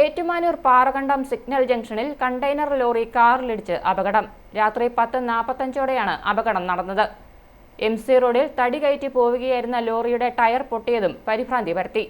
Ettumanoor Parakandam signal ജംഗ്ഷനിൽ container lorry കാറിലിടിച്ച് അപകടം. രാത്രി പത്ത് നാൽപ്പത്തഞ്ചോടെയാണ് അപകടം നടന്നത്. എം സി റോഡിൽ തടി കയറ്റി പോവുകയായിരുന്ന ലോറിയുടെ ടയർ പൊട്ടിയതും പരിഭ്രാന്തി പരത്തി.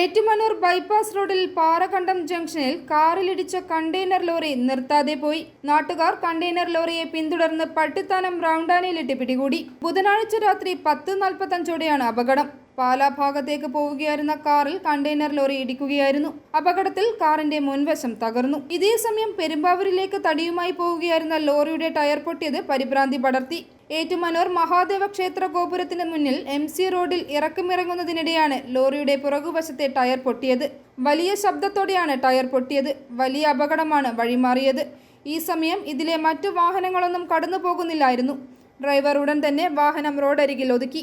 ഏറ്റുമാനൂർ ബൈപ്പാസ് റോഡിൽ പാറകണ്ടം ജംഗ്ഷനിൽ കാറിലിടിച്ച കണ്ടെയ്നർ ലോറി നിർത്താതെ പോയി. നാട്ടുകാർ കണ്ടെയ്നർ ലോറിയെ പിന്തുടർന്ന് പട്ടിത്താനം റൗണ്ടാനയിലിട്ട് പിടികൂടി. ബുധനാഴ്ച രാത്രി പത്ത് നാൽപ്പത്തഞ്ചോടെയാണ് അപകടം. പാലാ ഭാഗത്തേക്ക് പോവുകയായിരുന്ന കാറിൽ കണ്ടെയ്നർ ലോറി ഇടിക്കുകയായിരുന്നു. അപകടത്തിൽ കാറിന്റെ മുൻവശം തകർന്നു. ഇതേ സമയം പെരുമ്പാവൂരിലേക്ക് തടിയുമായി പോവുകയായിരുന്ന ലോറിയുടെ ടയർ പൊട്ടിയത് പരിഭ്രാന്തി പടർത്തി. ഏറ്റുമാനൂർ മഹാദേവ ക്ഷേത്ര ഗോപുരത്തിന് മുന്നിൽ എം സി റോഡിൽ ഇറക്കമിറങ്ങുന്നതിനിടെയാണ് ലോറിയുടെ പുറകുവശത്തെ ടയർ പൊട്ടിയത്. വലിയ ശബ്ദത്തോടെയാണ് ടയർ പൊട്ടിയത്. വലിയ അപകടമാണ് വഴിമാറിയത്. ഈ സമയം ഇതിലെ മറ്റു വാഹനങ്ങളൊന്നും കടന്നു പോകുന്നില്ലായിരുന്നു ഡ്രൈവർ ഉടൻ തന്നെ വാഹനം റോഡരികിൽ ഒതുക്കി.